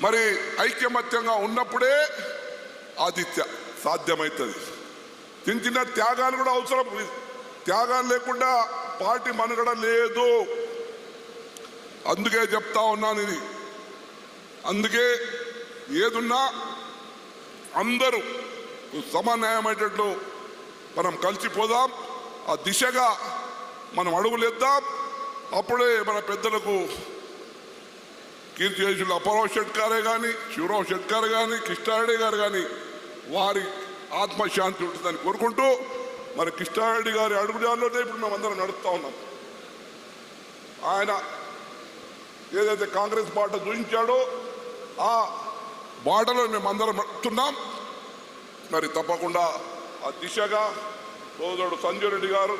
మరి ఐక్యమత్యంగా ఉన్నప్పుడే ఆతిథ్య సాధ్యమవుతుంది చిన్న చిన్న త్యాగాలు కూడా అవసరం. త్యాగాలు లేకుండా పార్టీ మనుగడ లేదు. అందుకే చెప్తా ఉన్నాను ఇది అందుకే ఏదున్నా అందరూ సమన్వయమయ్యేటట్లు మనం కలిసిపోదాం ఆ దిశగా మనం అడుగులేద్దాం. అప్పుడే మన పెద్దలకు కీర్తిశేషులు అపరావు షెట్కారే కానీ శివరావు షెట్కార్ కానీ కృష్ణారెడ్డి గారు కానీ వారి ఆత్మశాంతి ఉంటుందని కోరుకుంటూ మరి కృష్ణారెడ్డి గారి అడుగుజాల్లోనే ఇప్పుడు మేము అందరం నడుస్తూ ఉన్నాం. ఆయన ఏదైతే కాంగ్రెస్ బాట చూపించాడో ఆ బాటలో మేము అందరం మరి తప్పకుండా ఆ దిశగా సోదరుడు సంజయ్ రెడ్డి గారు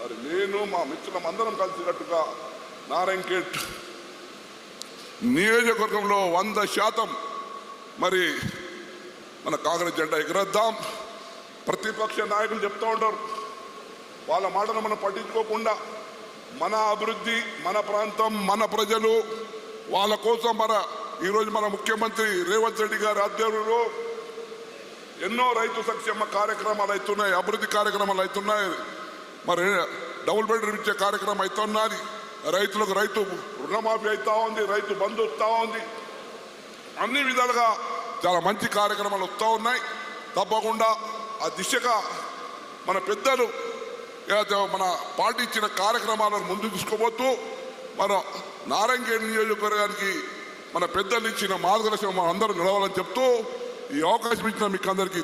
మరి నేను మా మిత్రులం అందరం కలిసినట్టుగా నారాయణ నియోజకవర్గంలో వంద శాతం మరి మన కాంగ్రెస్ జెండా ఎగరద్దాం. ప్రతిపక్ష నాయకులు చెప్తూ ఉంటారు వాళ్ళ మాటను మనం పట్టించుకోకుండా మన అభివృద్ధి మన ప్రాంతం మన ప్రజలు వాళ్ళ కోసం మన ఈరోజు మన ముఖ్యమంత్రి రేవంత్ రెడ్డి గారి ఆధ్వర్యంలో ఎన్నో రైతు సంక్షేమ కార్యక్రమాలు అవుతున్నాయి అభివృద్ధి కార్యక్రమాలు అవుతున్నాయి మరి డబుల్ బెడ్రూమ్ ఇచ్చే కార్యక్రమం అవుతున్నది రైతులకు రైతు రుణమాఫీ అవుతా ఉంది రైతు బంధు వస్తూ ఉంది. అన్ని విధాలుగా చాలా మంచి కార్యక్రమాలు వస్తూ ఉన్నాయి. తప్పకుండా ఆ దిశగా మన పెద్దలు ఏదైతే మన పాటించిన కార్యక్రమాలను ముందు తీసుకోబోతూ మన నారాయణగేడ్ నియోజకవర్గానికి మన పెద్దలు ఇచ్చిన మార్గదర్శనం మనం అందరూ నిలవాలని చెప్తూ ఈ అవకాశం ఇచ్చిన మీకు అందరికీ